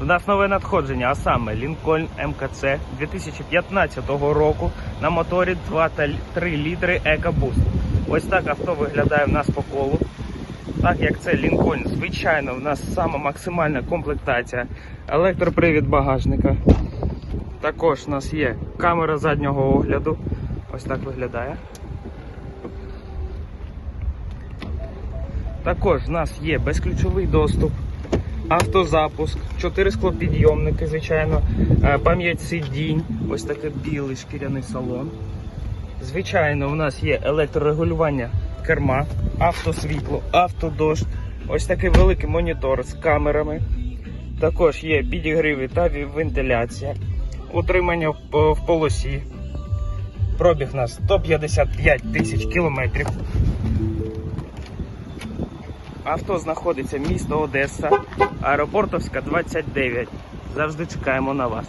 У нас нове надходження, а саме Lincoln МКЦ 2015 року на моторі 2 та 3 літри EcoBoost. Ось так авто виглядає в нас по колу. Так як це Lincoln, звичайно, в нас сама максимальна комплектація, електропривід багажника. Також у нас є камера заднього огляду. Ось так виглядає. Також в нас є безключовий доступ, автозапуск, 4 склопідйомники, звичайно, е, пам'ять сидінь, ось такий білий шкіряний салон. Звичайно, у нас є електрорегулювання керма, автосвітло, автодощ, ось такий великий монітор з камерами. Також є підігріви та вентиляція, утримання в полосі. Пробіг у нас 155 тисяч кілометрів. Авто знаходиться місто Одеса, аеропортовська 29. Завжди чекаємо на вас.